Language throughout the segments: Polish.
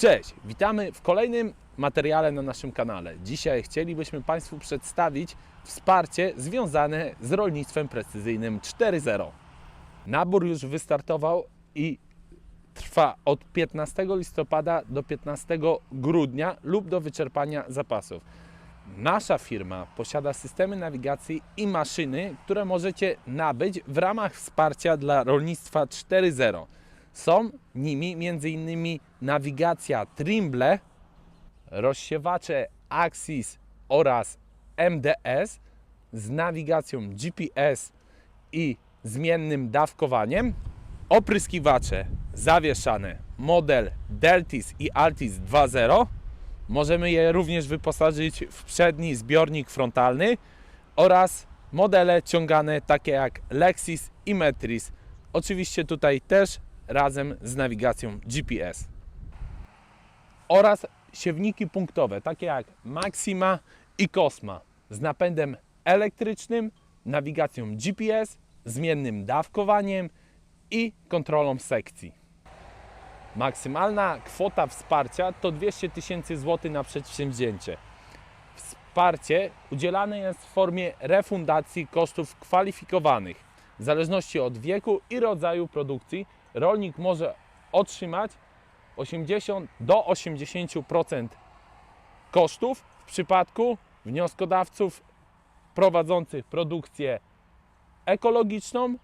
Cześć, witamy w kolejnym materiale na naszym kanale. Dzisiaj chcielibyśmy Państwu przedstawić wsparcie związane z rolnictwem precyzyjnym 4.0. Nabór już wystartował i trwa od 15 listopada do 15 grudnia lub do wyczerpania zapasów. Nasza firma posiada systemy nawigacji i maszyny, które możecie nabyć w ramach wsparcia dla rolnictwa 4.0. Są nimi m.in. nawigacja Trimble, rozsiewacze Axis oraz MDS z nawigacją GPS i zmiennym dawkowaniem, opryskiwacze zawieszane model Deltis i Altis 2.0. Możemy je również wyposażyć w przedni zbiornik frontalny oraz modele ciągane takie jak Lexis i Metris. Oczywiście tutaj też razem z nawigacją GPS. Oraz siewniki punktowe takie jak Maxima i Cosma z napędem elektrycznym, nawigacją GPS, zmiennym dawkowaniem i kontrolą sekcji. Maksymalna kwota wsparcia to 200 tysięcy złotych na przedsięwzięcie. Wsparcie udzielane jest w formie refundacji kosztów kwalifikowanych. W zależności od wieku i rodzaju produkcji rolnik może otrzymać 80 do 80% kosztów w przypadku wnioskodawców prowadzących produkcję ekologiczną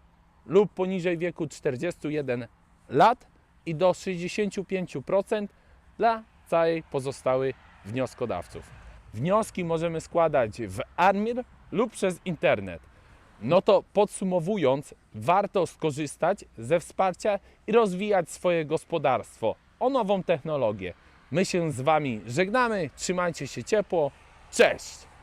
lub poniżej wieku 41 lat i do 65% dla całej pozostałych wnioskodawców. Wnioski możemy składać w Armir lub przez internet. No to podsumowując, warto skorzystać ze wsparcia i rozwijać swoje gospodarstwo o nową technologię. My się z Wami żegnamy, trzymajcie się ciepło, cześć!